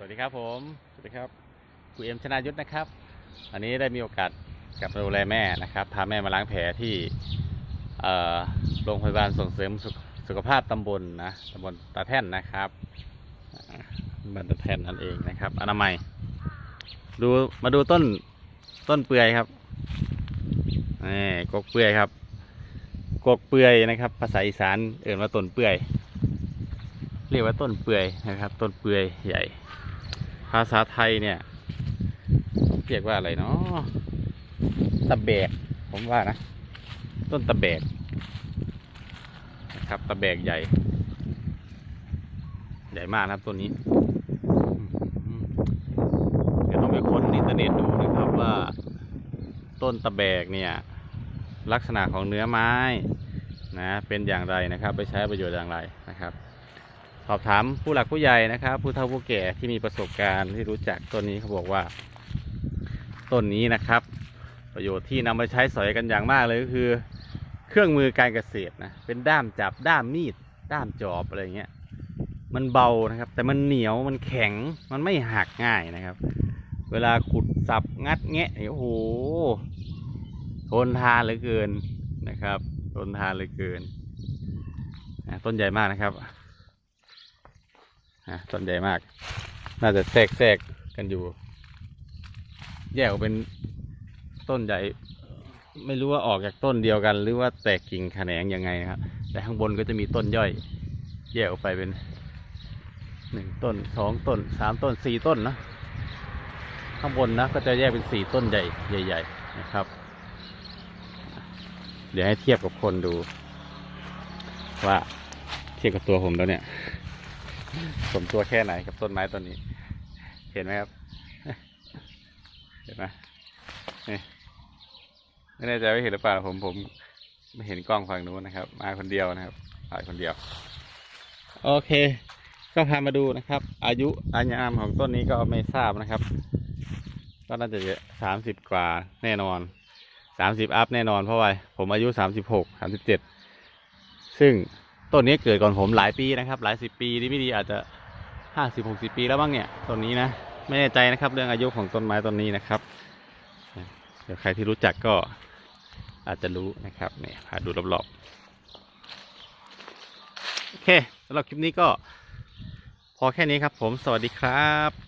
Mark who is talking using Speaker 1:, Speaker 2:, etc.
Speaker 1: สวัสดีครับผม สวัสดีครับครูเอ็มชนายุทธนะครับ อันนี้ได้มีโอกาสกลับมาดูแลแม่นะครับ พาแม่มาล้างแผลที่โรงพยาบาลส่งเสริมสุขสุขภาพตำบลนะตำบลตาแท่นนะครับบ้านตาแท่นนั่นเองนะครับ อนามัย ดูมาดูต้นต้นเปื่อยครับนี่กกเปื่อยครับ กกเปื่อยนะครับ ภาษาอีสานเอ่นว่าต้นเปื่อย เรียกว่าต้นเปื่อยนะครับ ต้นเปื่อยใหญ่ ภาษาไทยเนี่ยเรียกว่าอะไรเนาะตะแบก ผมว่านะ ต้นตะแบกนะครับตะแบกใหญ่ ใหญ่มากนะครับต้นนี้เดี๋ยวต้องไปค้นอินเทอร์เน็ตดูนะครับว่า ต้นตะแบกเนี่ย ลักษณะของเนื้อไม้นะเป็นอย่างไรนะครับ ไปใช้ประโยชน์อย่างไรนะครับ สอบถามผู้หลักผู้ใหญ่นะครับ ผู้เฒ่าผู้แก่ที่มีประสบการณ์ที่รู้จักต้นนี้เขาบอกว่า ต้นนี้นะครับ ประโยชน์ที่นำมาใช้สอยกันอย่างมากเลยก็คือ เครื่องมือการเกษตรนะเป็นด้ามจับด้ามมีด ด้ามจอบอะไรเงี้ยมันเบานะครับ แต่มันเหนียวมันแข็งมันไม่หักง่ายนะครับ เวลาขุดสับงัดแงะเนี่ยโอ้โหทนทานเหลือเกินนะครับทนทานเหลือเกินต้นใหญ่มากนะครับะต้นใหญ่มาก น่าจะแทรกแทรกกันอยู่ แยกออกเป็นต้นใหญ่ ไม่รู้ว่าออกจากต้นเดียวกัน หรือว่าแตกกิ่งแขนงยังไงนะครับแต่ข้างบนก็จะมีต้นย่อย แยกออกไปเป็นหนึ่งต้นสองต้นสามต้นสี่ต้นนะข้างบนนะก็จะแยกเป็นสี่ต้นใหญ่ใหญ่ ๆ นะครับ เดี๋ยวให้เทียบกับคนดู ว่าเทียบกับตัวผมแล้วเนี่ย สมตัวแค่ไหนกับต้นไม้ต้นนี้ เห็นไหมครับ เห็นไหมนี่ไม่แน่ใจว่าเห็นหรือเปล่าผมผมไม่เห็นกล้องฝั่งนู้นนะครับ มาคนเดียวนะครับถ่ายคนเดียว โอเค ก็พามาดูนะครับ อายุอายามของต้นนี้ก็ไม่ทราบนะครับ ก็น่าจะสามสิบกว่าแน่นอนสามสิบอัพแน่นอนเพราะว่าผมอายุสามสิบหกสามสิบเจ็ดซึ่ง ต้นนี้เกิดก่อนผมหลายปีนะครับ หลายสิบปีดีไม่ดีอาจจะห้าสิบหกสิบปีแล้วบ้างเนี่ยต้นนี้นะ ไม่แน่ใจนะครับ เรื่องอายุของต้นไม้ต้นนี้นะครับเดี๋ยวใครที่รู้จักก็อาจจะรู้นะครับเนี่ยพาดูรอบๆโอเคสำหรับคลิปนี้ก็ พอแค่นี้ครับผมสวัสดีครับ